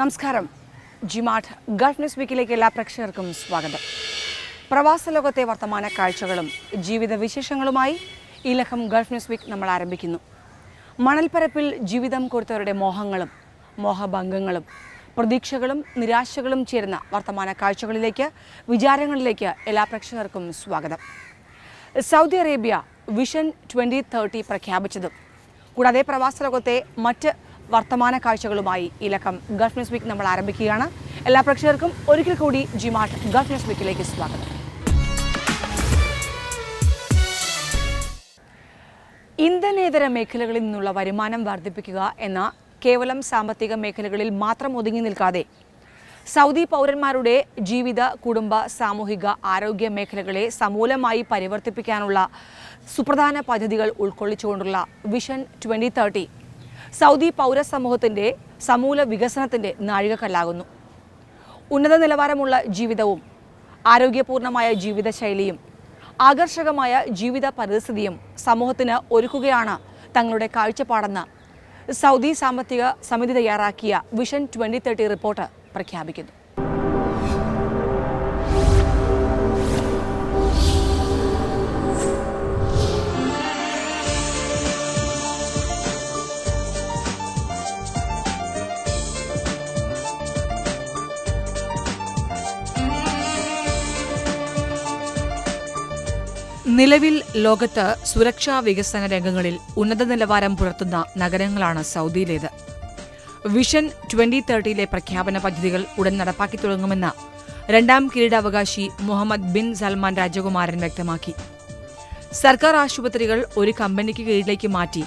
നമസ്കാരം. ജിമാഠ് Gulf news വീക്കിലേക്ക് എല്ലാ പ്രേക്ഷകർക്കും സ്വാഗതം. പ്രവാസ ലോകത്തെ വർത്തമാന കാഴ്ചകളും ജീവിത വിശേഷങ്ങളുമായി ഈ ലഹം ഗൾഫ് ന്യൂസ് വീക്ക് നമ്മൾ ആരംഭിക്കുന്നു. മണൽപ്പരപ്പിൽ ജീവിതം കൊടുത്തവരുടെ മോഹങ്ങളും മോഹഭംഗങ്ങളും പ്രതീക്ഷകളും നിരാശകളും ചേരുന്ന വർത്തമാന കാഴ്ചകളിലേക്ക് വിചാരങ്ങളിലേക്ക് എല്ലാ പ്രേക്ഷകർക്കും സ്വാഗതം. Saudi Arabia vision twenty thirty പ്രഖ്യാപിച്ചതും കൂടാതെ പ്രവാസ ലോകത്തെ മറ്റ് വർത്തമാന കാഴ്ചകളുമായി ഈ ലക്കം ഗൾഫ് ന്യൂസ് വീക്ക് നമ്മൾ ആരംഭിക്കുകയാണ്. എല്ലാ പ്രേക്ഷകർക്കും ഒരിക്കൽ കൂടി ജിമാട്ട് ഗൾഫ് ന്യൂസ് വീക്കിലേക്ക് സ്വാഗതം. ഇന്ധനേതര മേഖലകളിൽ നിന്നുള്ള വരുമാനം വർദ്ധിപ്പിക്കുക എന്ന കേവലം സാമ്പത്തിക മേഖലകളിൽ മാത്രം ഒതുങ്ങി നിൽക്കാതെ സൗദി പൗരന്മാരുടെ ജീവിത കുടുംബ സാമൂഹിക ആരോഗ്യ മേഖലകളെ സമൂലമായി പരിവർത്തിപ്പിക്കാനുള്ള സുപ്രധാന പദ്ധതികൾ ഉൾക്കൊള്ളിച്ചുകൊണ്ടുള്ള വിഷൻ ട്വന്റി തേർട്ടി സൗദി പൗര പൗരസമൂഹത്തിന്റെ സമൂല വികസനത്തിന്റെ നാഴികക്കല്ലാകുന്നു. ഉന്നത നിലവാരമുള്ള ജീവിതവും ആരോഗ്യപൂർണമായ ജീവിതശൈലിയും ആകർഷകമായ ജീവിത പരിസ്ഥിതിയും സമൂഹത്തിന് ഒരുക്കുകയാണ് തങ്ങളുടെ കാഴ്ചപ്പാടെന്ന് സൗദി സാമ്പത്തിക സമിതി തയ്യാറാക്കിയ വിഷൻ ട്വന്റി തേർട്ടി റിപ്പോർട്ട് പ്രഖ്യാപിക്കുന്നു. നിലവിൽ ലോകത്ത് സുരക്ഷാ വികസന രംഗങ്ങളിൽ ഉന്നത നിലവാരം പുലർത്തുന്ന നഗരങ്ങളാണ് സൗദിയിലേത്. വിഷൻ ട്വന്റി തേർട്ടിയിലെ പ്രഖ്യാപന പദ്ധതികൾ ഉടൻ നടപ്പാക്കി തുടങ്ങുമെന്ന് രണ്ടാം കിരീടാവകാശി മുഹമ്മദ് ബിൻ സൽമാൻ രാജകുമാരൻ വ്യക്തമാക്കി. സർക്കാർ ആശുപത്രികൾ ഒരു കമ്പനിക്ക് കീഴിലേക്ക് മാറ്റി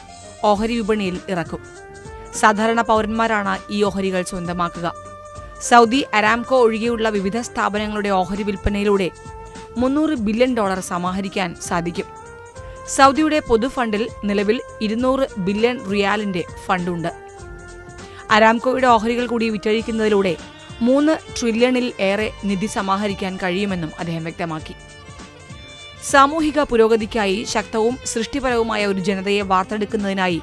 ഓഹരി വിപണിയിൽ ഇറക്കും. സാധാരണ പൗരന്മാരാണ് ഈ ഓഹരികൾ സ്വന്തമാക്കുക. സൗദി അരാംകോ ഒഴികെയുള്ള വിവിധ സ്ഥാപനങ്ങളുടെ ഓഹരി വിൽപ്പനയിലൂടെ മുന്നൂറ് ബില്യൺ ഡോളർ സമാഹരിക്കാൻ സാധിക്കും. സൗദിയുടെ പൊതുഫണ്ടിൽ നിലവിൽ ഇരുന്നൂറ് ബില്യൺ റിയാലിന്റെ ഫണ്ടുണ്ട്. അരാംകോയുടെ ഓഹരികൾ കൂടി വിറ്റഴിക്കുന്നതിലൂടെ മൂന്ന് ട്രില്യണിൽ ഏറെ നിധി സമാഹരിക്കാൻ കഴിയുമെന്നും അദ്ദേഹം വ്യക്തമാക്കി. സാമൂഹിക പുരോഗതിക്കായി ശക്തവും സൃഷ്ടിപരവുമായ ഒരു ജനതയെ വാർത്തെടുക്കുന്നതിനായി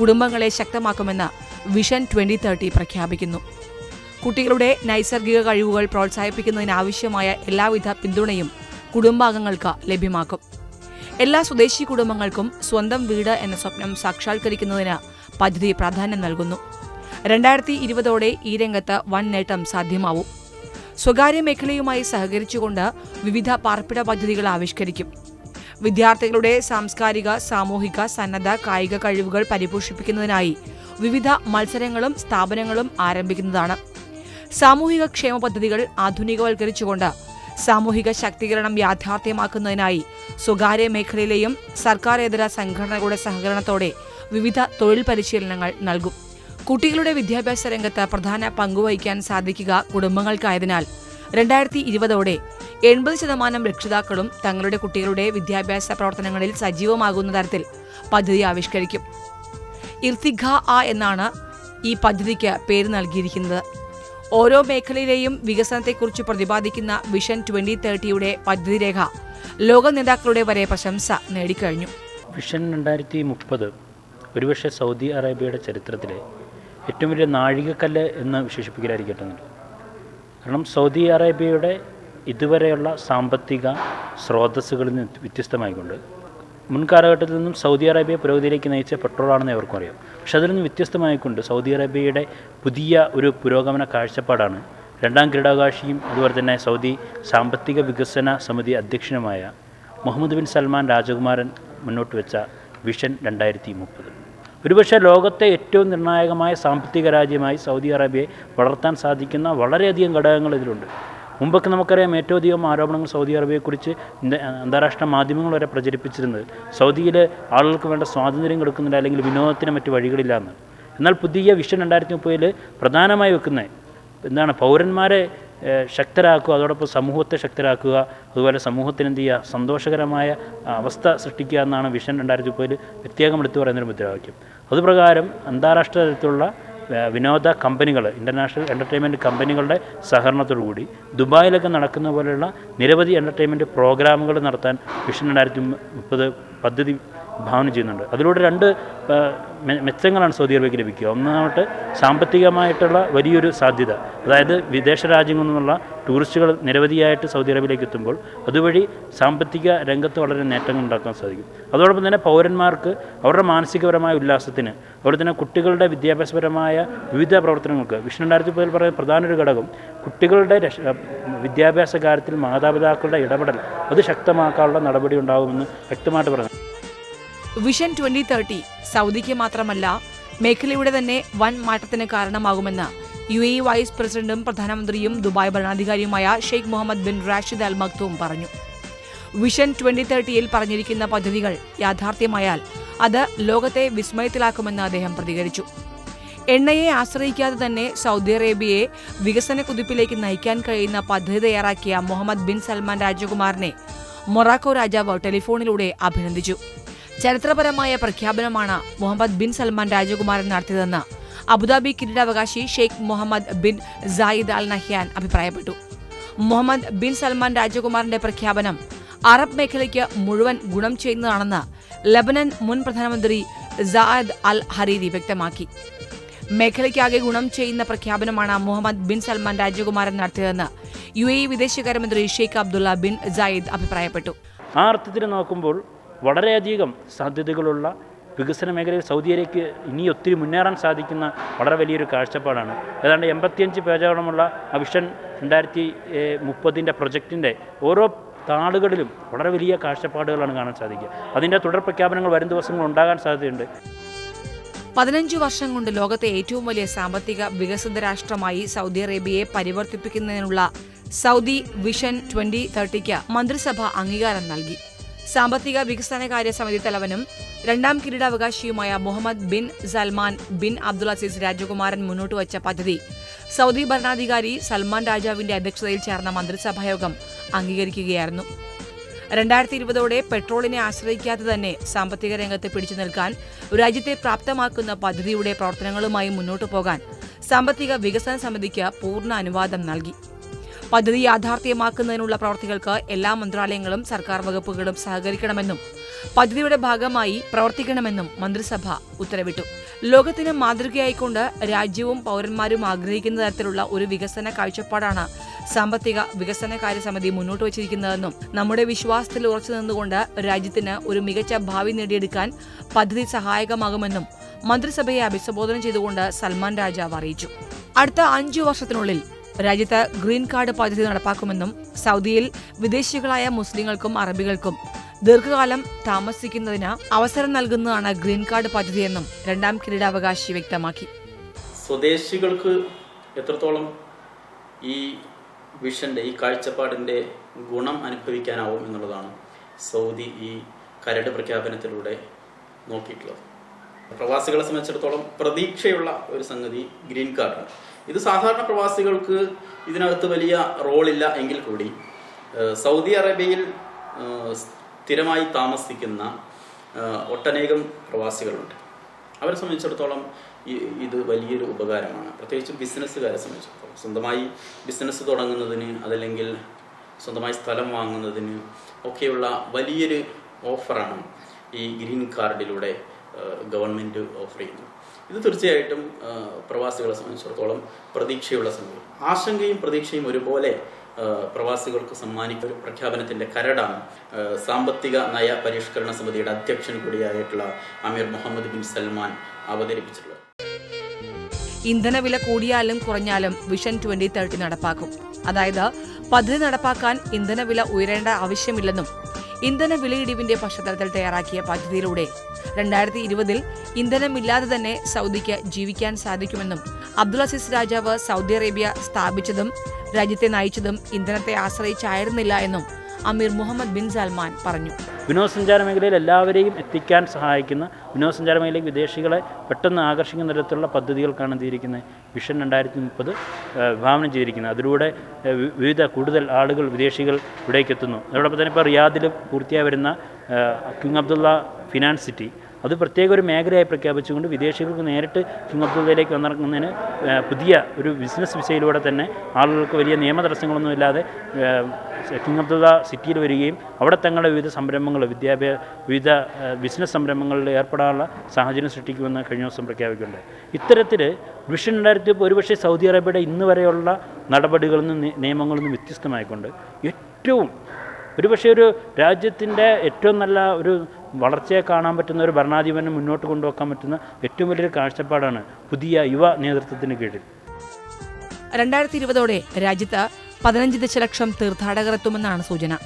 കുടുംബങ്ങളെ ശക്തമാക്കുമെന്ന് വിഷൻ ട്വന്റി തേർട്ടി പ്രഖ്യാപിക്കുന്നു. കുട്ടികളുടെ നൈസർഗിക കഴിവുകൾ പ്രോത്സാഹിപ്പിക്കുന്നതിനാവശ്യമായ എല്ലാവിധ പിന്തുണയും കുടുംബാംഗങ്ങൾക്ക് ലഭ്യമാക്കും. എല്ലാ സ്വദേശി കുടുംബങ്ങൾക്കും സ്വന്തം വീട് എന്ന സ്വപ്നം സാക്ഷാത്കരിക്കുന്നതിന് പദ്ധതി പ്രാധാന്യം നൽകുന്നു. രണ്ടായിരത്തി ഇരുപതോടെ ഈ രംഗത്ത് വൻ നേട്ടം സാധ്യമാവും. സ്വകാര്യ മേഖലയുമായി സഹകരിച്ചുകൊണ്ട് വിവിധ പാർപ്പിട പദ്ധതികൾ ആവിഷ്കരിക്കും. വിദ്യാർത്ഥികളുടെ സാംസ്കാരിക സാമൂഹിക സന്നദ്ധ കായിക കഴിവുകൾ പരിപോഷിപ്പിക്കുന്നതിനായി വിവിധ മത്സരങ്ങളും സ്ഥാപനങ്ങളും ആരംഭിക്കുന്നതാണ്. സാമൂഹിക ക്ഷേമ പദ്ധതികൾ ആധുനികവൽക്കരിച്ചുകൊണ്ട് സാമൂഹിക ശാക്തീകരണം യാഥാർത്ഥ്യമാക്കുന്നതിനായി സ്വകാര്യ മേഖലയിലെയും സർക്കാരേതര സംഘടനകളുടെ സഹകരണത്തോടെ വിവിധ തൊഴിൽ പരിശീലനങ്ങൾ നൽകും. കുട്ടികളുടെ വിദ്യാഭ്യാസ രംഗത്ത് പ്രധാന പങ്കുവഹിക്കാൻ സാധിക്കുക കുടുംബങ്ങൾക്കായതിനാൽ രണ്ടായിരത്തി ഇരുപതോടെ എൺപത് ശതമാനം രക്ഷിതാക്കളും തങ്ങളുടെ കുട്ടികളുടെ വിദ്യാഭ്യാസ പ്രവർത്തനങ്ങളിൽ സജീവമാകുന്ന തരത്തിൽ പദ്ധതി ആവിഷ്കരിക്കും. ഇർത്തിഖ ആ എന്നാണ് ഈ പദ്ധതിക്ക് പേര് നൽകിയിരിക്കുന്നത്. ഓരോ മേഖലയിലെയും വികസനത്തെക്കുറിച്ച് പ്രതിപാദിക്കുന്ന വിഷൻ ട്വന്റി തേർട്ടിയുടെ പദ്ധതിരേഖ ലോക നേതാക്കളുടെ വരെ പ്രശംസ നേടിക്കഴിഞ്ഞു. വിഷൻ രണ്ടായിരത്തി മുപ്പത് ഒരുപക്ഷെ സൗദി അറേബ്യയുടെ ചരിത്രത്തിലെ ഏറ്റവും വലിയ നാഴികക്കല്ല് എന്ന് വിശേഷിപ്പിക്കലായിരിക്കട്ടെ കാരണം സൗദി അറേബ്യയുടെ ഇതുവരെയുള്ള സാമ്പത്തിക സ്രോതസ്സുകളിൽ നിന്ന് വ്യത്യസ്തമായിക്കൊണ്ട് മുൻ കാലഘട്ടത്തിൽ നിന്നും സൗദി അറേബ്യ പുരോഗതിയിലേക്ക് നയിച്ച പെട്രോളാണെന്ന് അവർക്കും അറിയാം. പക്ഷെ അതിൽ നിന്ന് വ്യത്യസ്തമായിക്കൊണ്ട് സൗദി അറേബ്യയുടെ പുതിയ ഒരു പുരോഗമന കാഴ്ചപ്പാടാണ് രണ്ടാം കിരീടാവകാശിയും അതുപോലെ തന്നെ സൗദി സാമ്പത്തിക വികസന സമിതി അധ്യക്ഷനുമായ മുഹമ്മദ് ബിൻ സൽമാൻ രാജകുമാരൻ മുന്നോട്ട് വെച്ച വിഷൻ രണ്ടായിരത്തി മുപ്പത് ഒരുപക്ഷെ ലോകത്തെ ഏറ്റവും നിർണായകമായ സാമ്പത്തിക രാജ്യമായി സൗദി അറേബ്യയെ വളർത്താൻ സാധിക്കുന്ന വളരെയധികം ഘടകങ്ങൾ ഇതിലുണ്ട്. മുമ്പൊക്കെ നമുക്കറിയാം ഏറ്റവും അധികം ആരോപണങ്ങൾ സൗദി അറേബ്യയെക്കുറിച്ച് അന്താരാഷ്ട്ര മാധ്യമങ്ങൾ വരെ പ്രചരിപ്പിച്ചിരുന്നത്. സൗദിയിൽ ആളുകൾക്ക് വേണ്ട സ്വാതന്ത്ര്യം കൊടുക്കുന്നില്ല അല്ലെങ്കിൽ വിനോദത്തിന് മറ്റ് വഴികളില്ല എന്ന്. എന്നാൽ പുതിയ വിഷൻ രണ്ടായിരത്തി മുപ്പതിൽ പ്രധാനമായി വെക്കുന്നത് എന്താണ് പൗരന്മാരെ ശക്തരാക്കുക അതോടൊപ്പം സമൂഹത്തെ ശക്തരാക്കുക അതുപോലെ സമൂഹത്തിന് എന്ത് ചെയ്യുക സന്തോഷകരമായ അവസ്ഥ സൃഷ്ടിക്കുക എന്നാണ് വിഷൻ രണ്ടായിരത്തി മുപ്പതിൽ പ്രത്യേകം എടുത്തു പറയുന്നൊരു മുദ്രാവാക്യം. അതുപ്രകാരം അന്താരാഷ്ട്ര തലത്തിലുള്ള വിനോദ കമ്പനികൾ ഇന്റർനാഷണൽ എന്റർടൈൻമെന്റ് കമ്പനികളുടെ സഹകരണത്തോടുകൂടി ദുബായിലൊക്കെ നടക്കുന്ന പോലെയുള്ള നിരവധി എന്റർടൈൻമെന്റ് പ്രോഗ്രാമുകൾ നടത്താൻ വിഷൻ രണ്ടായിരത്തി മുപ്പത് പദ്ധതി ഭാവന ചെയ്യുന്നുണ്ട്. അതിലൂടെ രണ്ട് മെച്ചങ്ങളാണ് സൗദി അറേബ്യയ്ക്ക് ലഭിക്കുക. ഒന്നാമത്തെ സാമ്പത്തികമായിട്ടുള്ള വലിയൊരു സാധ്യത അതായത് വിദേശ രാജ്യങ്ങളിൽ നിന്നുള്ള ടൂറിസ്റ്റുകൾ നിരവധിയായിട്ട് സൗദി അറേബ്യയിലേക്ക് എത്തുമ്പോൾ അതുവഴി സാമ്പത്തിക രംഗത്ത് വളരെ നേട്ടങ്ങൾ ഉണ്ടാക്കാൻ സാധിക്കും. അതോടൊപ്പം തന്നെ പൗരന്മാർക്ക് അവരുടെ മാനസികപരമായ ഉല്ലാസത്തിന് അതുപോലെ തന്നെ കുട്ടികളുടെ വിദ്യാഭ്യാസപരമായ വിവിധ പ്രവർത്തനങ്ങൾക്ക് വിഷ്ണു രണ്ടായിരത്തി മുപ്പതിൽ പറയുന്ന പ്രധാന ഒരു ഘടകം കുട്ടികളുടെ വിദ്യാഭ്യാസ കാര്യത്തിൽ മാതാപിതാക്കളുടെ ഇടപെടൽ അത് ശക്തമാക്കാനുള്ള നടപടി ഉണ്ടാകുമെന്ന് വ്യക്തമായിട്ട് പറഞ്ഞു വിഷൻ ട്വന്റി തേർട്ടി സൗദിക്ക് മാത്രമല്ല മേഖലയുടെ തന്നെ വൻ മാറ്റത്തിന് കാരണമാകുമെന്ന് യു എ വൈസ് പ്രസിഡന്റും പ്രധാനമന്ത്രിയും Dubai ഭരണാധികാരിയുമായ Sheikh Mohammed bin Rashid Al Maktoum പറഞ്ഞു. വിഷൻ ട്വന്റി തേർട്ടിയിൽ പറഞ്ഞിരിക്കുന്ന പദ്ധതികൾ യാഥാർത്ഥ്യമായാൽ അത് ലോകത്തെ വിസ്മയത്തിലാക്കുമെന്ന് അദ്ദേഹം പ്രതികരിച്ചു. എണ്ണയെ ആശ്രയിക്കാതെ തന്നെ സൗദി അറേബ്യയെ വികസന കുതിപ്പിലേക്ക് നയിക്കാൻ കഴിയുന്ന പദ്ധതി തയ്യാറാക്കിയ മുഹമ്മദ് ബിൻ സൽമാൻ രാജകുമാറിനെ മൊറാക്കോ രാജാവ് ടെലിഫോണിലൂടെ അഭിനന്ദിച്ചു. ചരിത്രപരമായ പ്രഖ്യാപനമാണ് മുഹമ്മദ് ബിൻ സൽമാൻ രാജകുമാരൻ നടത്തിയതെന്ന് അബുദാബി കിരീടാവകാശി Sheikh Mohammed bin Zayed Al Nahyan അഭിപ്രായപ്പെട്ടു. മുഹമ്മദ് ബിൻ സൽമാൻ രാജകുമാറിന്റെ പ്രഖ്യാപനം അറബ് മേഖലയ്ക്ക് മുഴുവൻ ഗുണം ചെയ്യുന്നതാണെന്ന് ലബനൻ മുൻ പ്രധാനമന്ത്രി സായദ് അൽ ഹരീരി വ്യക്തമാക്കി. മേഖലയ്ക്കാകെ ഗുണം ചെയ്യുന്ന പ്രഖ്യാപനമാണ് മുഹമ്മദ് ബിൻ സൽമാൻ രാജകുമാരൻ നടത്തിയതെന്ന് യു എ വിദേശകാര്യമന്ത്രി ഷെയ്ഖ് അബ്ദുള്ള ബിൻ ജായിദ് അഭിപ്രായപ്പെട്ടു. ആ അർത്ഥത്തിൽ നോക്കുമ്പോൾ വളരെയധികം സാധ്യതകളുള്ള വികസന മേഖലയിൽ സൗദി അറേബ്യക്ക് ഇനി ഒത്തിരി മുന്നേറാൻ സാധിക്കുന്ന വളരെ വലിയൊരു കാഴ്ചപ്പാടാണ്. ഏതാണ്ട് എൺപത്തിയഞ്ച് പേജോളമുള്ള വിഷൻ രണ്ടായിരത്തി മുപ്പതിന്റെ പ്രൊജക്റ്റിന്റെ ഓരോ താളുകളിലും വളരെ വലിയ കാഴ്ചപ്പാടുകളാണ് കാണാൻ സാധിക്കുക. അതിന്റെ തുടർ പ്രഖ്യാപനങ്ങൾ വരും ദിവസങ്ങൾ ഉണ്ടാകാൻ സാധ്യതയുണ്ട്. പതിനഞ്ചു വർഷം കൊണ്ട് ലോകത്തെ ഏറ്റവും വലിയ സാമ്പത്തിക വികസിത രാഷ്ട്രമായി സൗദി അറേബ്യയെ പരിവർത്തിപ്പിക്കുന്നതിനുള്ള സൗദി വിഷൻ ട്വന്റി തേർട്ടിക്ക് മന്ത്രിസഭ അംഗീകാരം നൽകി. സാമ്പത്തിക വികസനകാര്യ സമിതി തലവനും രണ്ടാം കിരീടാവകാശിയുമായ Mohammed bin Salman bin Abdul Aziz രാജകുമാരൻ മുന്നോട്ട് വച്ച പദ്ധതി. സൗദി ഭരണാധികാരി സൽമാൻ രാജാവിന്റെ അധ്യക്ഷതയിൽ ചേർന്ന മന്ത്രിസഭായോഗം അംഗീകരിക്കുകയായിരുന്നു. രണ്ടായിരത്തി ഇരുപതോടെ പെട്രോളിനെ ആശ്രയിക്കാതെ തന്നെ സാമ്പത്തിക രംഗത്ത് പിടിച്ചു നിൽക്കാൻ രാജ്യത്തെ പ്രാപ്തമാക്കുന്ന പദ്ധതിയുടെ പ്രവർത്തനങ്ങളുമായി മുന്നോട്ടു പോകാൻ സാമ്പത്തിക വികസന സമിതിക്ക് പൂർണ അനുവാദം നൽകി. പദ്ധതി യാഥാർത്ഥ്യമാക്കുന്നതിനുള്ള പ്രവർത്തികൾക്ക് എല്ലാ മന്ത്രാലയങ്ങളും സർക്കാർ വകുപ്പുകളും സഹകരിക്കണമെന്നും പദ്ധതിയുടെ ഭാഗമായി പ്രവർത്തിക്കണമെന്നും മന്ത്രിസഭ ഉത്തരവിട്ടു. ലോകത്തിന് മാതൃകയായിക്കൊണ്ട് രാജ്യവും പൗരന്മാരും ആഗ്രഹിക്കുന്ന തരത്തിലുള്ള ഒരു വികസന കാഴ്ചപ്പാടാണ് സാമ്പത്തിക വികസന സമിതി മുന്നോട്ട് വച്ചിരിക്കുന്നതെന്നും നമ്മുടെ വിശ്വാസത്തിൽ ഉറച്ചു നിന്നുകൊണ്ട് രാജ്യത്തിന് ഒരു മികച്ച ഭാവി നേടിയെടുക്കാൻ പദ്ധതി സഹായകമാകുമെന്നും മന്ത്രിസഭയെ അഭിസംബോധന ചെയ്തുകൊണ്ട് സൽമാൻ രാജാവ് അറിയിച്ചു. അടുത്ത അഞ്ചു വർഷത്തിനുള്ളിൽ രാജ്യത്ത് ഗ്രീൻ കാർഡ് പദ്ധതി നടപ്പാക്കുമെന്നും സൗദിയിൽ വിദേശികളായ മുസ്ലിങ്ങൾക്കും അറബികൾക്കും ദീർഘകാലം താമസിക്കുന്നതിന് അവസരം നൽകുന്നതാണ് ഗ്രീൻ കാർഡ് പദ്ധതിയെന്നും രണ്ടാം കിരീടാവകാശി വ്യക്തമാക്കി. സ്വദേശികൾക്ക് എത്രത്തോളം ഈ വിഷന്റെ ഈ കാഴ്ചപ്പാടിന്റെ ഗുണം അനുഭവിക്കാനാവും എന്നുള്ളതാണ് സൗദി ഈ കരട് പ്രഖ്യാപനത്തിലൂടെ നോക്കിയിട്ടുള്ളത്. പ്രവാസികളെ സംബന്ധിച്ചിടത്തോളം പ്രതീക്ഷയുള്ള ഒരു സംഗതി ഗ്രീൻ കാർഡാണ് ഇത് സാധാരണ പ്രവാസികൾക്ക് ഇതിനകത്ത് വലിയ റോളില്ല എങ്കിൽ കൂടി സൗദി അറേബ്യയിൽ സ്ഥിരമായി താമസിക്കുന്ന ഒട്ടനേകം പ്രവാസികളുണ്ട്. അവരെ സംബന്ധിച്ചിടത്തോളം ഇത് വലിയൊരു ഉപകാരമാണ്. പ്രത്യേകിച്ചും ബിസിനസ്സുകാരെ സംബന്ധിച്ചിടത്തോളം. സ്വന്തമായി ബിസിനസ് തുടങ്ങുന്നതിന് അതല്ലെങ്കിൽ സ്വന്തമായി സ്ഥലം വാങ്ങുന്നതിന് ഒക്കെയുള്ള വലിയൊരു ഓഫറാണ് ഈ ഗ്രീൻ കാർഡിലൂടെ ഗവൺമെന്റ് ഓഫർ ചെയ്യുന്നത്. ഇത് തീർച്ചയായിട്ടും പ്രവാസികളെ സംബന്ധിച്ചിടത്തോളം പ്രതീക്ഷയുള്ള സംഭവം ആശങ്കയും പ്രതീക്ഷയും ഒരുപോലെ പ്രവാസികൾക്ക് സമ്മാനിക്കുന്ന ഒരു പ്രഖ്യാപനത്തിന്റെ കരടാണ് സാമ്പത്തിക നയ പരിഷ്കരണ സമിതിയുടെ അധ്യക്ഷൻ കൂടിയായിട്ടുള്ള അമീർ മുഹമ്മദ് ബിൻ സൽമാൻ അവതരിപ്പിച്ചിട്ടുള്ളത്. ഇന്ധനവില കൂടിയാലും കുറഞ്ഞാലും വിഷൻ ട്വന്റി തേർട്ടി നടപ്പാക്കും. അതായത് പദ്ധതി നടപ്പാക്കാൻ ഇന്ധനവില ഉയരേണ്ട ആവശ്യമില്ലെന്നും ഇന്ധന വിലയിടിവിന്റെ പശ്ചാത്തലത്തിൽ തയ്യാറാക്കിയ പദ്ധതിയിലൂടെ രണ്ടായിരത്തി ഇരുപതിൽ ഇന്ധനമില്ലാതെ തന്നെ സൗദിക്ക് ജീവിക്കാൻ സാധിക്കുമെന്നും അബ്ദുൾ അസീസ് രാജാവ് സൗദി അറേബ്യ സ്ഥാപിച്ചതും രാജ്യത്തെ നയിച്ചതും ഇന്ധനത്തെ ആശ്രയിച്ചായിരുന്നില്ല എന്നും അമീർ മുഹമ്മദ് ബിൻ സൽമാൻ പറഞ്ഞു. വിനോദസഞ്ചാര മേഖലയിൽ എല്ലാവരെയും എത്തിക്കാൻ സഹായിക്കുന്ന വിനോദസഞ്ചാര മേഖലയിൽ വിദേശികളെ പെട്ടെന്ന് ആകർഷിക്കുന്ന തരത്തിലുള്ള പദ്ധതികൾക്കാണ് എന്തിരിക്കുന്നത് വിഷൻ രണ്ടായിരത്തി മുപ്പത് വിഭാവനം ചെയ്തിരിക്കുന്നത് അതിലൂടെ വിവിധ കൂടുതൽ ആളുകൾ വിദേശികൾ ഇവിടേക്ക് എത്തുന്നു അതോടൊപ്പം തന്നെ ഇപ്പോൾ റിയാദിൽ പൂർത്തിയായി വരുന്ന കിങ് അബ്ദുള്ള ഫിനാൻസ് സിറ്റി അത് പ്രത്യേക ഒരു മേഖലയായി പ്രഖ്യാപിച്ചുകൊണ്ട് വിദേശികൾക്ക് നേരിട്ട് കിങ് അബ്ദുള്ളയിലേക്ക് വന്നിറങ്ങുന്നതിന് പുതിയ ഒരു ബിസിനസ് വിസയിലൂടെ തന്നെ ആളുകൾക്ക് വലിയ നിയമ തടസ്സങ്ങളൊന്നും ഇല്ലാതെ കിങ് അബ്ദുള്ള സിറ്റിയിൽ വരികയും അവിടെ തങ്ങളുടെ വിവിധ സംരംഭങ്ങൾ വിദ്യാഭ്യാസ വിവിധ ബിസിനസ് സംരംഭങ്ങളിൽ ഏർപ്പെടാനുള്ള സാഹചര്യം സൃഷ്ടിക്കുമെന്ന് കഴിഞ്ഞ ദിവസം പ്രഖ്യാപിക്കുന്നുണ്ട്. ഇത്തരത്തിൽ വിഷൻ രണ്ടായിരത്തി ഒരുപക്ഷെ സൗദി അറേബ്യയുടെ ഇന്ന് വരെയുള്ള നടപടികളിൽ നിന്നും നിയമങ്ങളിൽ നിന്നും വ്യത്യസ്തമായിക്കൊണ്ട് ഏറ്റവും ഒരുപക്ഷെ ഒരു രാജ്യത്തിന്റെ ഏറ്റവും നല്ല ഒരു വളർച്ചയെ കാണാൻ പറ്റുന്ന ഒരു ഭരണാധിപനെ മുന്നോട്ട് കൊണ്ടുവെക്കാൻ പറ്റുന്ന ഏറ്റവും വലിയൊരു കാഴ്ചപ്പാടാണ് പുതിയ യുവ നേതൃത്വത്തിന് കീഴിൽ. രണ്ടായിരത്തി ഇരുപതോടെ രാജ്യത്ത് പതിനഞ്ച് ദശലക്ഷം തീർത്ഥാടകർ എത്തുമെന്നാണ് സൂചന.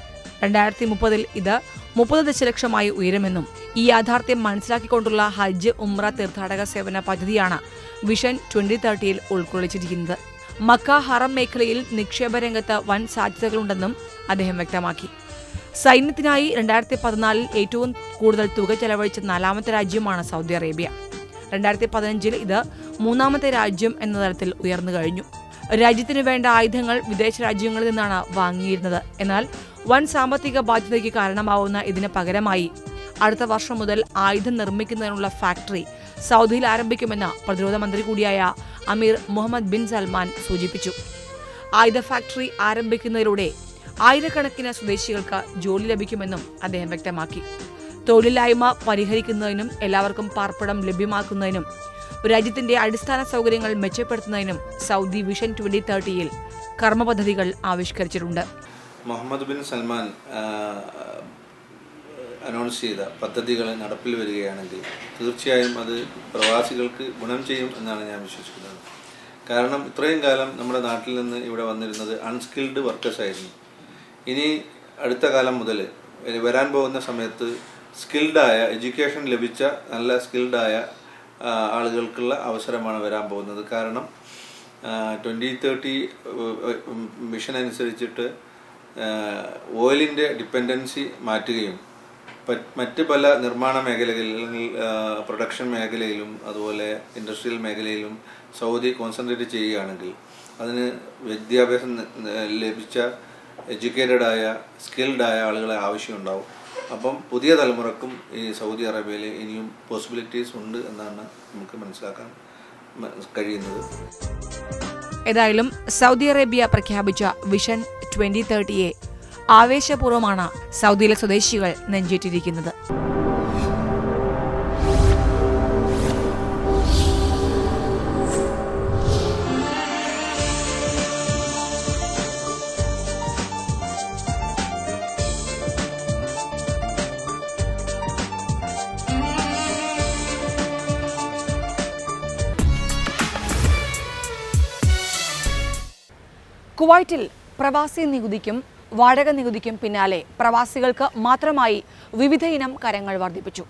രണ്ടായിരത്തി മുപ്പതിൽ ഇത് മുപ്പത് ദശലക്ഷമായി ഉയരുമെന്നും ഈ യാഥാർത്ഥ്യം മനസ്സിലാക്കിക്കൊണ്ടുള്ള ഹജ്ജ് ഉംറ തീർത്ഥാടക സേവന പദ്ധതിയാണ് വിഷൻ ട്വന്റി തേർട്ടിയിൽ ഉൾക്കൊള്ളിച്ചിരിക്കുന്നത്. മക്ക ഹറം മേഖലയിൽ നിക്ഷേപ രംഗത്ത് വൻ സാധ്യതകളുണ്ടെന്നും അദ്ദേഹം വ്യക്തമാക്കി. സൈന്യത്തിനായി രണ്ടായിരത്തി പതിനാലിൽ ഏറ്റവും കൂടുതൽ തുക ചെലവഴിച്ച നാലാമത്തെ രാജ്യമാണ് സൗദി അറേബ്യ. രണ്ടായിരത്തി പതിനഞ്ചിൽ ഇത് മൂന്നാമത്തെ രാജ്യം എന്ന തരത്തിൽ ഉയർന്നു കഴിഞ്ഞു. രാജ്യത്തിന് വേണ്ട ആയുധങ്ങൾ വിദേശ രാജ്യങ്ങളിൽ നിന്നാണ് വാങ്ങിയിരുന്നത്. എന്നാൽ വൻ സാമ്പത്തിക ബാധ്യതയ്ക്ക് കാരണമാവുന്ന ഇതിന് പകരമായി അടുത്ത വർഷം മുതൽ ആയുധം നിർമ്മിക്കുന്നതിനുള്ള ഫാക്ടറി സൗദിയിൽ ആരംഭിക്കുമെന്ന് പ്രതിരോധ മന്ത്രി കൂടിയായ അമീർ മുഹമ്മദ് ബിൻ സൽമാൻ സൂചിപ്പിച്ചു. ആയുധ ഫാക്ടറി ആരംഭിക്കുന്നതിലൂടെ ആയിരക്കണക്കിന് സ്വദേശികൾക്ക് ജോലി ലഭിക്കുമെന്നും അദ്ദേഹം വ്യക്തമാക്കി. തൊഴിലില്ലായ്മ പരിഹരിക്കുന്നതിനും എല്ലാവർക്കും പാർപ്പിടം ലഭ്യമാക്കുന്നതിനും രാജ്യത്തിന്റെ അടിസ്ഥാന സൗകര്യങ്ങൾ മെച്ചപ്പെടുത്തുന്നതിനും സൗദി വിഷൻ ട്വന്റി തേർട്ടിയിൽ കർമ്മപദ്ധതികൾ ആവിഷ്കരിച്ചിട്ടുണ്ട്. മുഹമ്മദ് ബിൻ സൽമാൻ അനൗൺസ് ചെയ്ത പദ്ധതികൾ നടപ്പിൽ വരികയാണെങ്കിൽ തീർച്ചയായും അത് പ്രവാസികൾക്ക് ഗുണം ചെയ്യും എന്നാണ് ഞാൻ വിശ്വസിക്കുന്നത്. കാരണം ഇത്രയും കാലം നമ്മുടെ നാട്ടിൽ നിന്ന് ഇവിടെ വന്നിരുന്നത് അൺസ്കിൽഡ് വർക്കേഴ്സ് ആയിരുന്നു. ഇനി അടുത്ത കാലം മുതൽ വരാൻ പോകുന്ന സമയത്ത് സ്കിൽഡായ എഡ്യൂക്കേഷൻ ലഭിച്ച നല്ല സ്കിൽഡായ ആളുകൾക്കുള്ള അവസരമാണ് വരാൻ പോകുന്നത്. കാരണം ട്വന്റി തേർട്ടി മിഷൻ അനുസരിച്ചിട്ട് ഓയിലിന്റെ ഡിപ്പെൻഡൻസി മാറ്റുകയും മറ്റ് പല നിർമ്മാണ മേഖലകളിൽ പ്രൊഡക്ഷൻ മേഖലയിലും അതുപോലെ ഇൻഡസ്ട്രിയൽ മേഖലയിലും സൗദി കോൺസെൻട്രേറ്റ് ചെയ്യുകയാണെങ്കിൽ അതിന് വിദ്യാഭ്യാസം ലഭിച്ച എഡ്യൂക്കേറ്റഡ് ആയ ആയ ആളുകളെ ആവശ്യമുണ്ടാവും. അപ്പം പുതിയ തലമുറക്കും ഈ സൗദി അറേബ്യയിൽ ഇനിയും പോസിബിലിറ്റീസ് ഉണ്ട് എന്നാണ് നമുക്ക് മനസ്സിലാക്കാൻ കഴിയുന്നത്. ഏതായാലും സൗദി അറേബ്യ പ്രഖ്യാപിച്ച വിഷൻ ട്വന്റി തേർട്ടിയെ ആവേശപൂർവമാണ് സൗദിയിലെ സ്വദേശികൾ നെഞ്ചേറ്റിരിക്കുന്നത്. കുവൈറ്റിൽ പ്രവാസി നികുതിക്കും വാടക നികുതിക്കും പിന്നാലെ പ്രവാസികൾക്ക് മാത്രമായി വിവിധ ഇനം കരങ്ങൾ വർദ്ധിപ്പിച്ചു.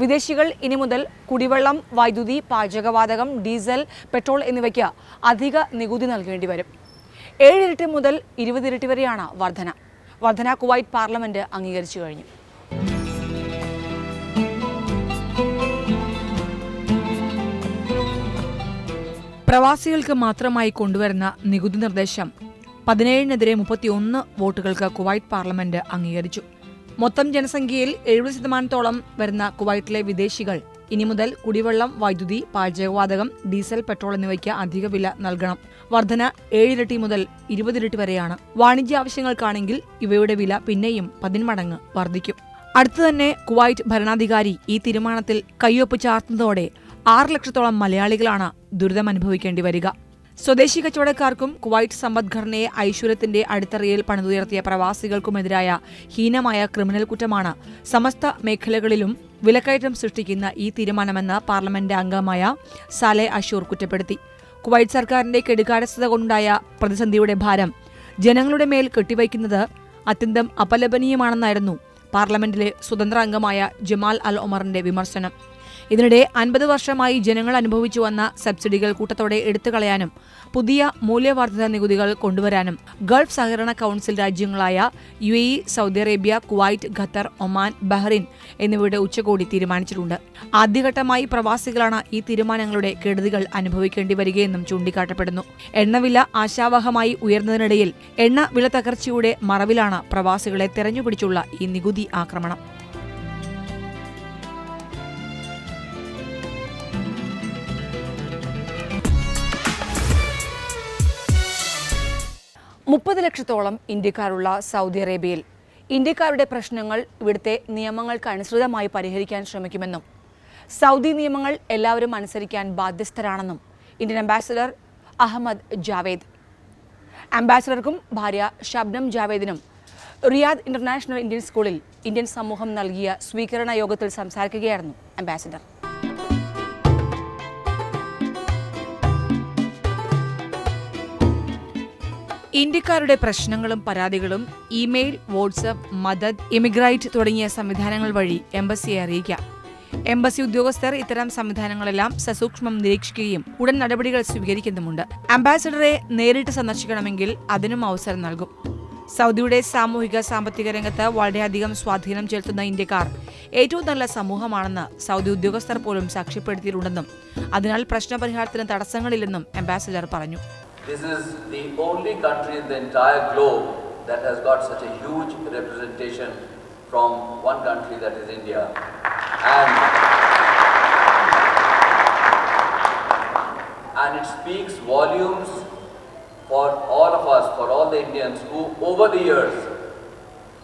വിദേശികൾ ഇനി മുതൽ കുടിവെള്ളം വൈദ്യുതി പാചകവാതകം ഡീസൽ പെട്രോൾ എന്നിവയ്ക്ക് അധിക നികുതി നൽകേണ്ടി വരും. ഏഴിരട്ടി മുതൽ ഇരുപതിരട്ടി വരെയാണ് വർധന. വർധന കുവൈറ്റ് പാർലമെന്റ് അംഗീകരിച്ചു കഴിഞ്ഞു. പ്രവാസികൾക്ക് മാത്രമായി കൊണ്ടുവരുന്ന നികുതി നിർദ്ദേശം പതിനേഴിനെതിരെ മുപ്പത്തിയൊന്ന് വോട്ടുകൾക്ക് കുവൈറ്റ് പാർലമെന്റ് അംഗീകരിച്ചു. മൊത്തം ജനസംഖ്യയിൽ എഴുപത് ശതമാനത്തോളം വരുന്ന കുവൈറ്റിലെ വിദേശികൾ ഇനി മുതൽ കുടിവെള്ളം വൈദ്യുതി പാചകവാതകം ഡീസൽ പെട്രോൾ എന്നിവയ്ക്ക് അധിക വില നൽകണം. വർധന ഏഴിരട്ടി മുതൽ ഇരുപതിരട്ടി വരെയാണ്. വാണിജ്യ ആവശ്യങ്ങൾക്കാണെങ്കിൽ ഇവയുടെ വില പിന്നെയും പതിന്മടങ്ങ് വർദ്ധിക്കും അടുത്തു തന്നെ കുവൈറ്റ് ഭരണാധികാരി ഈ തീരുമാനത്തിൽ കയ്യൊപ്പ് ചാർത്തുന്നതോടെ ആറ് ലക്ഷത്തോളം മലയാളികളാണ് ദുരിതം അനുഭവിക്കേണ്ടി വരിക. സ്വദേശി കച്ചവടക്കാർക്കും കുവൈറ്റ് സമ്പദ്ഘടനയെ ഐശ്വര്യത്തിന്റെ അടിത്തറയിൽ പണിതുയർത്തിയ പ്രവാസികൾക്കുമെതിരായ ഹീനമായ ക്രിമിനൽ കുറ്റമാണ് സമസ്ത മേഖലകളിലും വിലക്കയറ്റം സൃഷ്ടിക്കുന്ന ഈ തീരുമാനമെന്ന് പാർലമെന്റ് അംഗമായ സാലെ അഷൂർ കുറ്റപ്പെടുത്തി. കുവൈറ്റ് സർക്കാരിന്റെ കെടുകാര്യസ്ഥത കൊണ്ടായ പ്രതിസന്ധിയുടെ ഭാരം ജനങ്ങളുടെ മേൽ കെട്ടിവയ്ക്കുന്നത് അത്യന്തം അപലപനീയമാണെന്നായിരുന്നു പാർലമെന്റിലെ സ്വതന്ത്ര അംഗമായ ജമാൽ അൽ ഒമറിന്റെ വിമർശനം. ഇതിനിടെ അൻപത് വർഷമായി ജനങ്ങൾ അനുഭവിച്ചു വന്ന സബ്സിഡികൾ കൂട്ടത്തോടെ എടുത്തുകളയാനും പുതിയ മൂല്യവർദ്ധിത നികുതികൾ കൊണ്ടുവരാനും ഗൾഫ് സഹകരണ council രാജ്യങ്ങളായ U A Saudi Arabia Kuwait Qatar Oman Bahrain എന്നിവയുടെ ഉച്ചകോടി തീരുമാനിച്ചിട്ടുണ്ട്. ആദ്യഘട്ടമായി പ്രവാസികളാണ് ഈ തീരുമാനങ്ങളുടെ കെടുതികൾ അനുഭവിക്കേണ്ടി വരികയെന്നും ചൂണ്ടിക്കാട്ടപ്പെടുന്നു. എണ്ണവില ആശാവഹമായി ഉയർന്നതിനിടയിൽ എണ്ണ വില തകർച്ചയുടെ മറവിലാണ് പ്രവാസികളെ തെരഞ്ഞുപിടിച്ചുള്ള ഈ നികുതി ആക്രമണം. മുപ്പത് ലക്ഷത്തോളം ഇന്ത്യക്കാരുള്ള സൗദി അറേബ്യയിൽ. ഇന്ത്യക്കാരുടെ പ്രശ്നങ്ങൾ ഇവിടുത്തെ നിയമങ്ങൾക്ക് അനുസൃതമായി പരിഹരിക്കാൻ ശ്രമിക്കുമെന്നും സൗദി നിയമങ്ങൾ എല്ലാവരും അനുസരിക്കാൻ ബാധ്യസ്ഥരാണെന്നും ഇന്ത്യൻ അംബാസഡർ അഹമ്മദ് ജാവേദ്. അംബാസഡർക്കും ഭാര്യ ഷബ്നം ജാവേദിനും റിയാദ് ഇന്റർനാഷണൽ ഇന്ത്യൻ സ്കൂളിൽ ഇന്ത്യൻ സമൂഹം നൽകിയ സ്വീകരണ യോഗത്തിൽ സംസാരിക്കുകയായിരുന്നു അംബാസഡർ. ഇന്ത്യക്കാരുടെ പ്രശ്നങ്ങളും പരാതികളും ഇമെയിൽ വാട്സപ്പ് മദദ് ഇമിഗ്രൈറ്റ് തുടങ്ങിയ സംവിധാനങ്ങൾ വഴി എംബസിയെ അറിയിക്കാം എംബസി ഉദ്യോഗസ്ഥർ ഇത്തരം സംവിധാനങ്ങളെല്ലാം സസൂക്ഷ്മം നിരീക്ഷിക്കുകയും ഉടൻ നടപടികൾ സ്വീകരിക്കുന്നുമുണ്ട്. അംബാസഡറെ നേരിട്ട് സന്ദർശിക്കണമെങ്കിൽ അതിനും അവസരം നൽകും. സൗദിയുടെ സാമൂഹിക സാമ്പത്തിക രംഗത്ത് വളരെയധികം സ്വാധീനം ചെലുത്തുന്ന ഇന്ത്യക്കാർ ഏറ്റവും നല്ല സമൂഹമാണെന്ന് സൗദി ഉദ്യോഗസ്ഥർ പോലും സാക്ഷ്യപ്പെടുത്തിയിട്ടുണ്ടെന്നും അതിനാൽ പ്രശ്നപരിഹാരത്തിന് തടസ്സങ്ങളില്ലെന്നും അംബാസഡർ പറഞ്ഞു. This is the only country in the entire globe that has got such a huge representation from one country that is India. And, and it speaks volumes for all of us, for all the Indians who over the years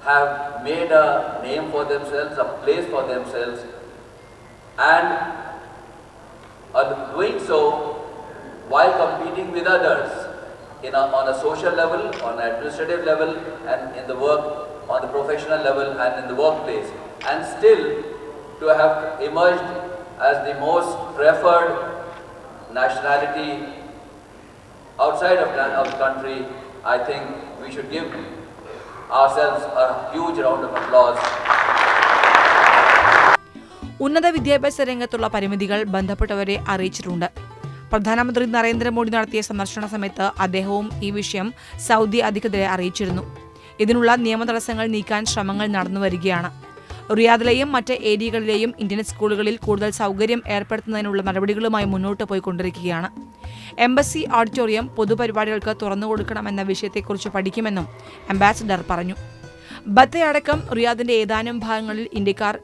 have made a name for themselves, a place for themselves, and are doing so while competing with others in a, on a social level, on an administrative level, and in the work on the professional level and in the workplace, and still to have emerged as the most preferred nationality outside of, the- country, I think we should give ourselves a huge round of applause. ഉന്നത വിദ്യാഭ്യാസ രംഗത്തുള്ള പരിമിതികൾ ബന്ധപ്പെട്ടവരെ അറിയിച്ചിട്ടുണ്ട് പ്രധാനമന്ത്രി നരേന്ദ്രമോദി നടത്തിയ സന്ദർശന സമയത്ത് അദ്ദേഹവും ഈ വിഷയം സൗദി അധികൃതരെ അറിയിച്ചിരുന്നു. ഇതിനുള്ള നിയമ തടസ്സങ്ങൾ നീക്കാൻ ശ്രമങ്ങൾ നടന്നു വരികയാണ്. റിയാദിലെയും മറ്റ് ഏരിയകളിലെയും ഇന്ത്യൻ സ്കൂളുകളിൽ കൂടുതൽ സൗകര്യം ഏർപ്പെടുത്തുന്നതിനുള്ള നടപടികളുമായി മുന്നോട്ട് പോയിക്കൊണ്ടിരിക്കുകയാണ്. എംബസി ഓഡിറ്റോറിയം പൊതുപരിപാടികൾക്ക് തുറന്നുകൊടുക്കണമെന്ന വിഷയത്തെക്കുറിച്ച് പഠിക്കുമെന്നും അംബാസിഡർ പറഞ്ഞു. ബത്തയടക്കം റിയാദിന്റെ ഏതാനും ഭാഗങ്ങളിൽ ഇന്ത്യക്കാർ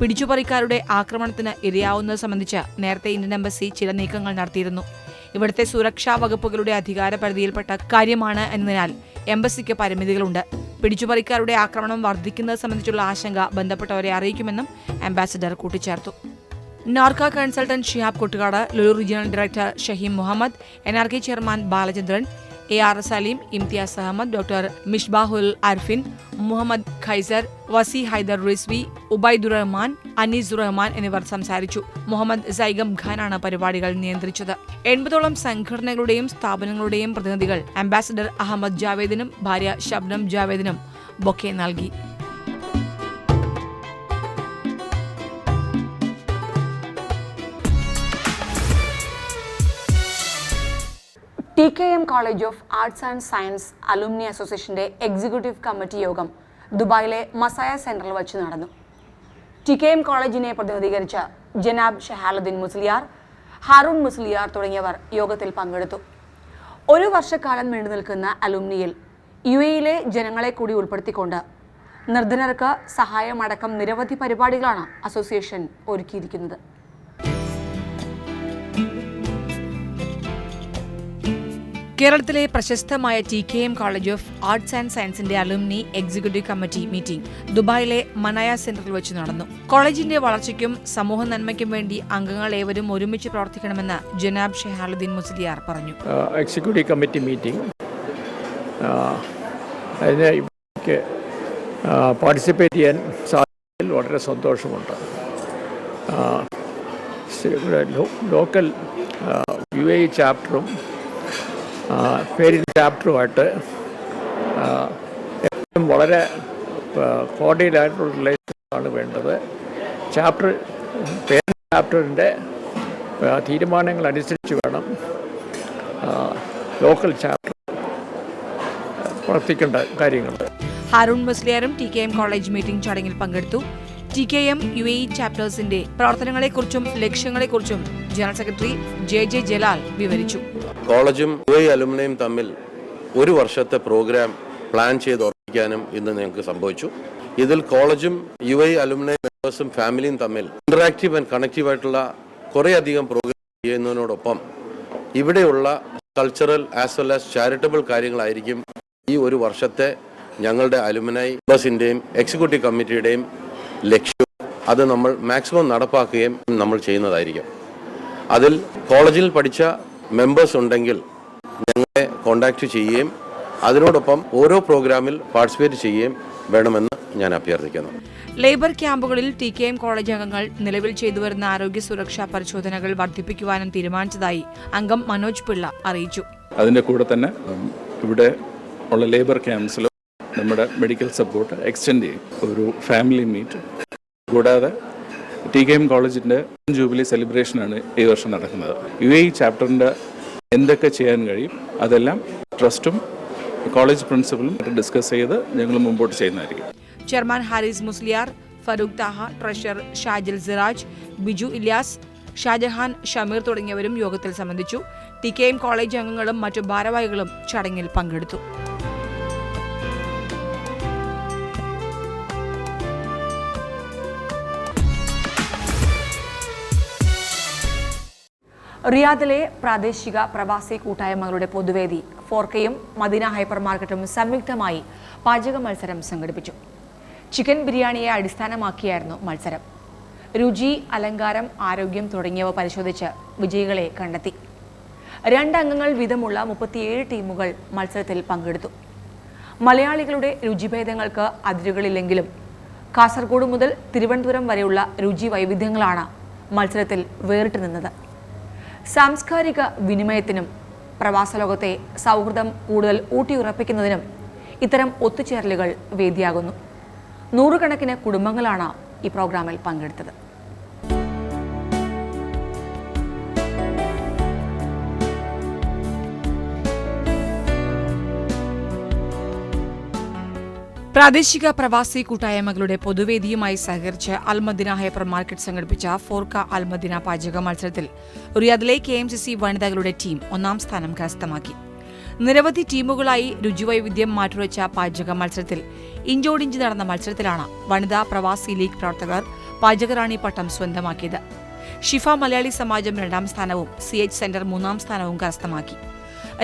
പിടിച്ചുപറിക്കാരുടെ ആക്രമണത്തിന് ഇരയാവുന്നത് സംബന്ധിച്ച് നേരത്തെ ഇന്ത്യൻ എംബസി ചില നീക്കങ്ങൾ നടത്തിയിരുന്നു. ഇവിടുത്തെ സുരക്ഷാ വകുപ്പുകളുടെ അധികാര പരിധിയിൽപ്പെട്ട കാര്യമാണ് എന്നതിനാൽ എംബസിക്ക് പരിമിതികളുണ്ട്. പിടിച്ചുപറിക്കാരുടെ ആക്രമണം വർദ്ധിക്കുന്നത് സംബന്ധിച്ചുള്ള ആശങ്ക ബന്ധപ്പെട്ടവരെ അറിയിക്കുമെന്നും അംബാസിഡർ കൂട്ടിച്ചേർത്തു. Norka consultant Shihab Kottukad Lulu regional director Shaheem Muhammad N R K chairman Balachandran A R Saleem Imtiaz Ahmed doctor Mishbahul Arfin Muhammad Khaiser Wasi Haider Rizvi Ubaidurahman Rahman Anisur Rahman എന്നിവർ സംസാരിച്ചു. മുഹമ്മദ് സൈഗം ഖാനാണ് പരിപാടികൾ നിയന്ത്രിച്ചത്. എൺപതോളം സംഘടനകളുടെയും സ്ഥാപനങ്ങളുടെയും പ്രതിനിധികൾ ambassador Ahmad ജാവേദിനും ഭാര്യ ഷബ്നം ജാവേദിനും ബൊക്കെ നൽകി. T K M college of arts and science alumni അസോസിയേഷന്റെ എക്സിക്യൂട്ടീവ് കമ്മിറ്റി യോഗം ദുബായിലെ മസായ സെന്ററിൽ വച്ച് നടന്നു. ടി കെ എം കോളേജിനെ പ്രതിനിധീകരിച്ച ജനാബ് ഷഹാലുദ്ദീൻ മുസ്ലിയാർ ഹാറൂൺ മുസ്ലിയാർ തുടങ്ങിയവർ യോഗത്തിൽ പങ്കെടുത്തു. ഒരു വർഷക്കാലം നീണ്ടു നിൽക്കുന്ന അലുമിനിയിൽ യു എയിലെ ജനങ്ങളെ കൂടി ഉൾപ്പെടുത്തിക്കൊണ്ട് നിർധനർക്ക് സഹായമടക്കം നിരവധി പരിപാടികളാണ് അസോസിയേഷൻ ഒരുക്കിയിരിക്കുന്നത്. കേരളത്തിലെ പ്രശസ്തമായ T K M college of arts and സയൻസിന്റെ അലുമിനി എക്സിക്യൂട്ടീവ് കമ്മിറ്റി മീറ്റിംഗ് ദുബായിലെ മനായ സെന്ററിൽ വെച്ച് നടന്നു. കോളേജിന്റെ വളർച്ചയ്ക്കും സമൂഹ നന്മയ്ക്കും വേണ്ടി അംഗങ്ങൾ ഏവരും ഒരുമിച്ച് പ്രവർത്തിക്കണമെന്ന് ജനാബ് ഷെഹാലുദ്ദീൻ മുസ്ലിയാർ പറഞ്ഞു. എക്സിക്യൂട്ടീവ് കമ്മിറ്റി മീറ്റിംഗ് പാർട്ടിസിപ്പേറ്റ് ചെയ്യാൻ സാധിച്ചതിൽ വളരെ സന്തോഷമുണ്ട്. ലോക്കൽ യു എ ചാപ്റ്ററും പേരിൻ ചാപ്റ്ററുമായിട്ട് എപ്പോഴും വളരെ കോർഡിയലായിട്ടുള്ള റിലേഷനാണ് വേണ്ടത്. ചാപ്റ്റർ പേരൻ ചാപ്റ്ററിന്റെ തീരുമാനങ്ങൾ അനുസരിച്ച് വേണം ലോക്കൽ ചാപ്റ്റർ പ്രവർത്തിക്കേണ്ട കാര്യങ്ങൾ. Haroon മുസ്ലിയാരും T K M college meeting ചടങ്ങിൽ പങ്കെടുത്തു. T K M U A ചാപ്റ്റേഴ്സിന്റെ പ്രവർത്തനങ്ങളെക്കുറിച്ചും ലക്ഷ്യങ്ങളെക്കുറിച്ചും general secretary J J Jalal വിവരിച്ചു. കോളേജും യു എ അലുമിനയും തമ്മിൽ ഒരു വർഷത്തെ പ്രോഗ്രാം പ്ലാൻ ചെയ്ത് ഉറപ്പിക്കാനും ഇന്ന് ഞങ്ങൾക്ക് സംഭവിച്ചു. ഇതിൽ കോളേജും യു ഐ അലുമിനിയം മെമ്പേഴ്സും ഫാമിലിയും തമ്മിൽ ഇന്ററാക്റ്റീവ് ആൻഡ് കണക്റ്റീവ് ആയിട്ടുള്ള കുറേയധികം പ്രോഗ്രാം ചെയ്യുന്നതിനോടൊപ്പം ഇവിടെയുള്ള cultural as well as charitable കാര്യങ്ങളായിരിക്കും ഈ ഒരു വർഷത്തെ ഞങ്ങളുടെ അലുമിനായി ബസിന്റെയും എക്സിക്യൂട്ടീവ് കമ്മിറ്റിയുടെയും ലക്ഷ്യം അത് നമ്മൾ മാക്സിമം നടപ്പാക്കുകയും നമ്മൾ ചെയ്യുന്നതായിരിക്കും. അതിൽ കോളേജിൽ പഠിച്ച മെമ്പേഴ്സ് ഉണ്ടെങ്കിൽ ഞങ്ങളെ കോണ്ടാക്ട് ചെയ്യുകയും അതിനോടൊപ്പം ഓരോ പ്രോഗ്രാമിൽ പാർട്ടിസിപ്പേറ്റ് ചെയ്യുകയും വേണമെന്ന് ഞാൻ അഭ്യർത്ഥിക്കുന്നു. ലേബർ ക്യാമ്പുകളിൽ ടി കെ എം കോളേജ് അംഗങ്ങൾ നിലവിൽ ചെയ്തുവരുന്ന ആരോഗ്യ സുരക്ഷാ പരിശോധനകൾ വർദ്ധിപ്പിക്കുവാനും തീരുമാനിച്ചതായി അംഗം മനോജ് പിള്ള അറിയിച്ചു. അതിന്റെ കൂടെ തന്നെ ഇവിടെ ഉള്ള ലേബർ ക്യാമ്പ്സിലും നമ്മുടെ മെഡിക്കൽ സപ്പോർട്ട് എക്സ്റ്റെൻഡ് ചെയ്യും. ഒരു ഫാമിലി മീറ്റ് കൂടാതെ ടി കെ എം കോളേജിന്റെ ജൂബിലി സെലിബ്രേഷനാണ് ഈ വർഷം നടക്കുന്നത്. യു എ ചാപ്റ്ററിന്റെ എന്തൊക്കെ ചെയ്യാൻ കഴിയും അതെല്ലാം ട്രസ്റ്റും കോളേജ് പ്രിൻസിപ്പലും ഡിസ്കസ് ചെയ്ത് ഞങ്ങൾ മുമ്പോട്ട് ചെയ്യുന്നതായിരിക്കും. ചെയർമാൻ ഹാരിസ് മുസ്ലിയാർ ഫറൂഖ് താഹ ട്രഷറർ ഷാജിൽ സിറാജ് ബിജു ഇലിയാസ് ഷാജഹാൻ ഷമീർ തുടങ്ങിയവരും യോഗത്തിൽ സംബന്ധിച്ചു. ടി കെ എം കോളേജ് അംഗങ്ങളും മറ്റു ഭാരവാഹികളും ചടങ്ങിൽ പങ്കെടുത്തു. റിയാദിലെ പ്രാദേശിക പ്രവാസി കൂട്ടായ്മകളുടെ പൊതുവേദി ഫോർക്കയും മദീന ഹൈപ്പർ മാർക്കറ്റും സംയുക്തമായി പാചക മത്സരം സംഘടിപ്പിച്ചു. ചിക്കൻ ബിരിയാണിയെ അടിസ്ഥാനമാക്കിയായിരുന്നു മത്സരം. രുചി അലങ്കാരം ആരോഗ്യം തുടങ്ങിയവ പരിശോധിച്ച് വിജയികളെ കണ്ടെത്തി. രണ്ടംഗങ്ങൾ വീതമുള്ള മുപ്പത്തിയേഴ് ടീമുകൾ മത്സരത്തിൽ പങ്കെടുത്തു. മലയാളികളുടെ രുചിഭേദങ്ങൾക്ക് അതിരുകളില്ലെങ്കിലും കാസർഗോഡ് മുതൽ തിരുവനന്തപുരം വരെയുള്ള രുചി വൈവിധ്യങ്ങളാണ് മത്സരത്തിൽ വേറിട്ട് നിന്നത്. സാംസ്കാരിക വിനിമയത്തിനും പ്രവാസലോകത്തെ സൗഹൃദം കൂടുതൽ ഊട്ടിയുറപ്പിക്കുന്നതിനും ഇത്തരം ഒത്തുചേരലുകൾ വേദിയാകുന്നു. നൂറുകണക്കിന് കുടുംബങ്ങളാണ് ഈ പ്രോഗ്രാമിൽ പങ്കെടുത്തത്. പ്രാദേശിക പ്രവാസി കൂട്ടായ്മകളുടെ പൊതുവേദിയുമായി സഹകരിച്ച് അൽമദിന ഹൈപ്പർ മാർക്കറ്റ് സംഘടിപ്പിച്ച ഫോർക്ക അൽമദിന പാചക മത്സരത്തിൽ റിയാദിലെ കെ എം സി സി വനിതകളുടെ ടീം ഒന്നാം സ്ഥാനം കരസ്ഥമാക്കി. നിരവധി ടീമുകളായി രുചിവൈവിധ്യം മാറ്റുരച്ച പാചക മത്സരത്തിൽ ഇഞ്ചോടിഞ്ച് നടന്ന മത്സരത്തിലാണ് വനിതാ പ്രവാസി ലീഗ് പ്രവർത്തകർ പാചകറാണി പട്ടം സ്വന്തമാക്കിയത്. ഷിഫ മലയാളി സമാജം രണ്ടാം സ്ഥാനവും സി എച്ച് സെന്റർ മൂന്നാം സ്ഥാനവും കരസ്ഥമാക്കി.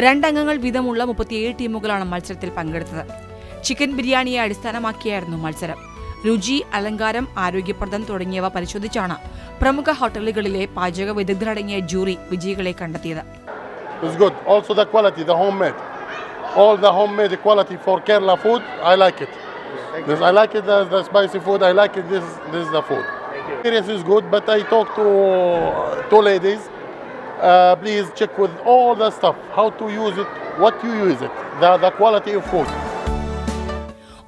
രണ്ടംഗങ്ങൾ വീതമുള്ള മുപ്പത്തിയേഴ് ടീമുകളാണ് മത്സരത്തിൽ പങ്കെടുത്തത്. ചിക്കൻ ബിരിയാണിയെ അടിസ്ഥാനമാക്കിയായിരുന്നു മത്സരം രുചി അലങ്കാരം ആരോഗ്യപ്രദം തുടങ്ങിയവ പരിശോധിച്ചാണ് പ്രമുഖ ഹോട്ടലുകളിലെ പാചക വിദഗ്ധരടങ്ങിയ ജൂറി വിജയികളെ കണ്ടെത്തിയത് It's good. Also the quality, the homemade. All the homemade quality for Kerala food, I like it. This, I like it, the, the spicy food, I like it, this, this is the food. Experience is good, but I talked to two ladies. Uh, please check with all the stuff, how to use it, what you use it, the, the quality of food.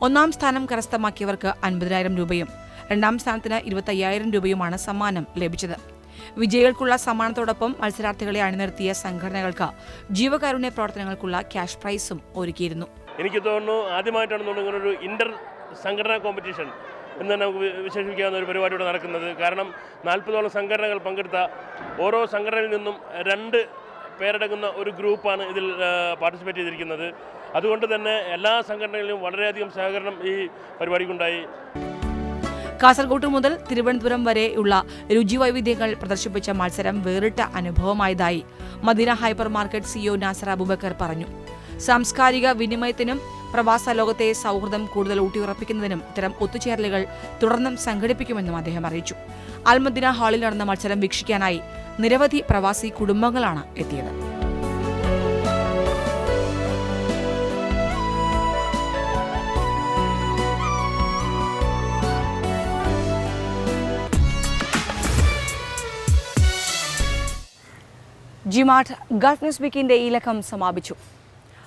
ഒന്നാം സ്ഥാനം കരസ്ഥമാക്കിയവർക്ക് അൻപതിനായിരം രൂപയും രണ്ടാം സ്ഥാനത്തിന് ഇരുപത്തയ്യായിരം രൂപയുമാണ് സമ്മാനം ലഭിച്ചത്. വിജയികൾക്കുള്ള സമ്മാനത്തോടൊപ്പം മത്സരാർത്ഥികളെ അണിനിർത്തിയ സംഘടനകൾക്ക് ജീവകാരുണ്യ പ്രവർത്തനങ്ങൾക്കുള്ള ക്യാഷ് പ്രൈസും ഒരുക്കിയിരുന്നു. എനിക്ക് തോന്നുന്നു ആദ്യമായിട്ടാണ് തോന്നുന്നു ഒരു ഇന്റർ സംഘടനാ കോമ്പറ്റീഷൻ എന്ന് തന്നെ നമുക്ക് വിശേഷിപ്പിക്കാവുന്ന ഒരു പരിപാടി ഇവിടെ നടക്കുന്നത്. കാരണം നാൽപ്പതോളം സംഘടനകൾ പങ്കെടുത്ത ഓരോ സംഘടനയിൽ നിന്നും രണ്ട് പേരടങ്ങുന്ന ഒരു ഗ്രൂപ്പാണ് ഇതിൽ പാർട്ടിസിപ്പേറ്റ് ചെയ്തിരിക്കുന്നത്. അതുകൊണ്ട് തന്നെ എല്ലാ സംഘടനകളിലും വളരെയധികം സഹകരണം ഈ പരിപാടിക്കുണ്ടായി. കാസർഗോഡ് മുതൽ തിരുവനന്തപുരം വരെയുള്ള രുചി വൈവിധ്യങ്ങൾ പ്രദർശിപ്പിച്ച മത്സരം വേറിട്ട അനുഭവമായതായി Madina hyper market CEO Nasar Abubakar പറഞ്ഞു. സാംസ്കാരിക വിനിമയത്തിനും പ്രവാസ ലോകത്തെ സൗഹൃദം കൂടുതൽ ഊട്ടിയുറപ്പിക്കുന്നതിനും ഇത്തരം ഒത്തുചേരലുകൾ തുടർന്നും സംഘടിപ്പിക്കുമെന്നും അദ്ദേഹം അറിയിച്ചു. അൽമദിന ഹാളിൽ നടന്ന മത്സരം വീക്ഷിക്കാനായി നിരവധി പ്രവാസി കുടുംബങ്ങളാണ് എത്തിയത്. ജിമാട്ട് ഗൾഫ് ന്യൂസ് വീക്കിന്റെ ഈ ലക്കം സമാപിച്ചു.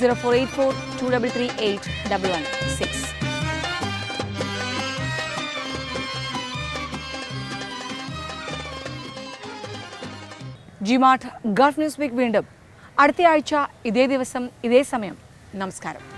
zero four eight four two double three eight double one six G-Mart Gulf news week വീണ്ടും. അടുത്ത ആഴ്ച ഇതേ ദിവസം ഇതേ സമയം. നമസ്കാരം.